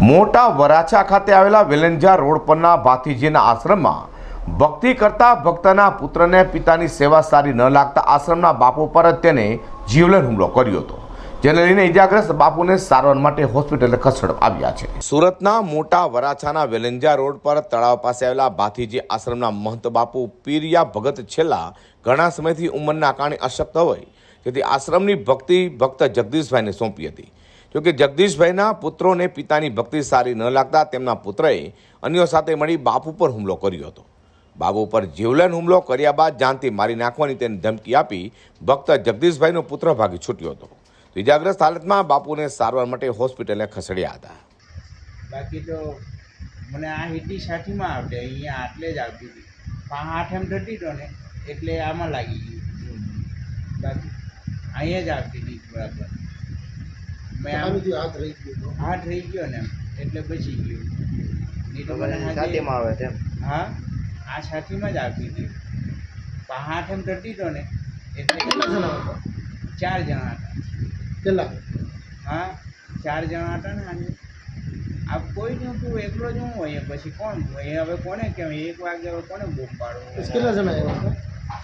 મોટા વરાછા ખાતે આવેલા વેલેન્જા રોડ પરના ભાથીજીના આશ્રમમાં ભક્તિ કરતા ભક્તના પુત્રને પિતાની સેવા સારી ન લાગતા આશ્રમના બાપુ પર જ તેને જીવલેણ હુમલો કર્યો હતો, જેને લઈને ઇજાગ્રસ્ત બાપુને સારવાર માટે હોસ્પિટલે ખસેડવામાં આવ્યા છે. સુરતના મોટા વરાછાના વેલેન્જા રોડ પર તળાવ પાસે આવેલા ભાથીજી આશ્રમના મહંત બાપુ પીરિયા ભગત છેલ્લા ઘણા સમયથી ઉંમરના કારણે અશક્ત હોય તેથી આશ્રમની ભક્તિ ભક્ત જગદીશભાઈને સોંપી હતી. જોકે જગદીશભાઈના પુત્રોને પિતાની ભક્તિ સારી ન લાગતા તેમના પુત્રએ અન્યો સાથે મળી બાપુ પર હુમલો કર્યો હતો. બાબુ પર જીવલેણ હુમલો કર્યા બાદ જાનથી મારી નાખવાની તેને ધમકી આપી ભક્ત જગદીશભાઈનો પુત્ર ભાગી છૂટ્યો હતો. ઇજાગ્રસ્ત હાલતમાં બાપુને સારવાર માટે હોસ્પિટલે ખસેડ્યા હતા. બાકી તો મને આ હિટી સાઠીમાં આવડે, અહીંયા આટલે જ આવતી હતી. પાંચ આઠ એમ થતી ને, એટલે આમાં લાગી ગયું. બાકી અહીંયા જ આવતી હતી બરાબર. મેં આમ હાથ રહી ગયો હાથ રહી ગયો ને એટલે બચી ગયું. નહીં તો મને સાથીમાં આવે તેમ હા? આ છાતીમાં જ આપી પણ હાથ એમ કરતી હતો ને એટલે કેટલા જણા હતા? ચાર જણા હતા. કેટલા? હા? ચાર જણા હતા ને આજે આ કોઈ જ નહોતું એકલો જ હું હોય પછી કોણ હોય? હવે કોને કેમ એક વાગે હવે કોને બૂમ પાડવું? કેટલા જણા આવ્યા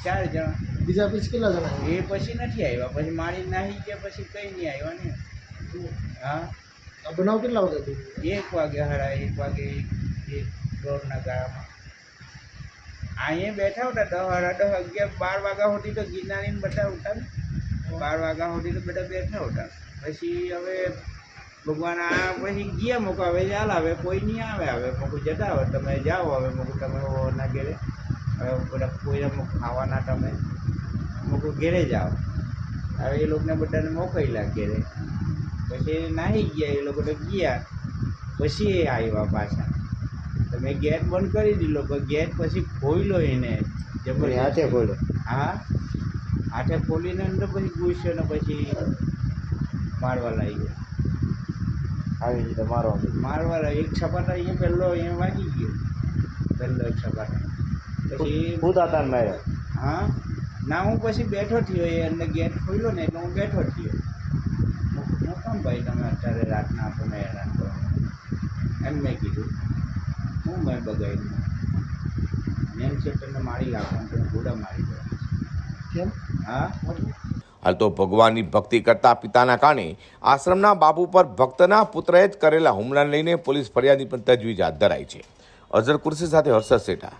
ચાર જણા. બીજા પછી કેટલા જણા એ પછી નથી આવ્યા. પછી મારી નાહી ગયા પછી કંઈ નહીં આવ્યા ને. હા? બનાવ કેટલા વાગે થયો? એક વાગે હરા એક વાગે એક રોડના ગાળામાં. અહીંયા બેઠા હતા દસ હરા દસ અગિયાર, બાર વાગ્યા સુધી તો ગિરનારીને બધા ઉઠા બાર વાગ્યા સુધી તો બધા બેઠા હતા પછી હવે ભગવાન આ પછી ગયા મૂકો હવે ચાલ આવે, કોઈ નહીં આવે, હવે મૂકું જતા આવે. તમે જાઓ હવે, મૂકું તમે ના ઘેરે. હવે બધા કોઈને ખાવાના તમે. મૂકું ઘેરે જાઓ. હવે એ લોકોને બધાને મોકલ્યા ઘેરે પછી નાહી ગયા એ લોકો તો ગયા. પછી એ આવ્યા પાછા. તમે ગેટ બંધ કરી દીધો પણ ગેટ પછી ખોલ્યો એને. જબરજસ્ત. હાથે ખોલ્યો? હા. હાથે ખોલીને અંદર પછી ઘૂસ્યો ને પછી મારવા લાગ્યો. આવી રીતે મારવા મારવા લાગ્યો. એક છપાટા અહીંયા પહેલો અહીંયા વાગી ગયો. પહેલો એક છપાટા. પછી હતા માર્યા હા. ના હું પછી બેઠો થયો એ અંદર ગેટ ખોલ્યો ને એટલે હું બેઠો થયો હું કેમ ભાઈ તમે અત્યારે રાતના આપણને હેરાન કરો? એમ મેં કીધું. હું મેં બગાડ્યું. મેન ચેપ્ટરને મારી નાખવાનું તમે ઘોડા મારી દો. કેમ? હા? હાલ તો ભગવાનની ભક્તિ કરતા પિતાના કારણે આશ્રમના બાપુ પર ભક્તના પુત્રએ જ કરેલા હુમલાને લઈને પોલીસ ફરિયાદની પણ તજવીજ હાથ ધરાઈ છે. અઝર કુર્સી સાથે હર્ષદ સેઠા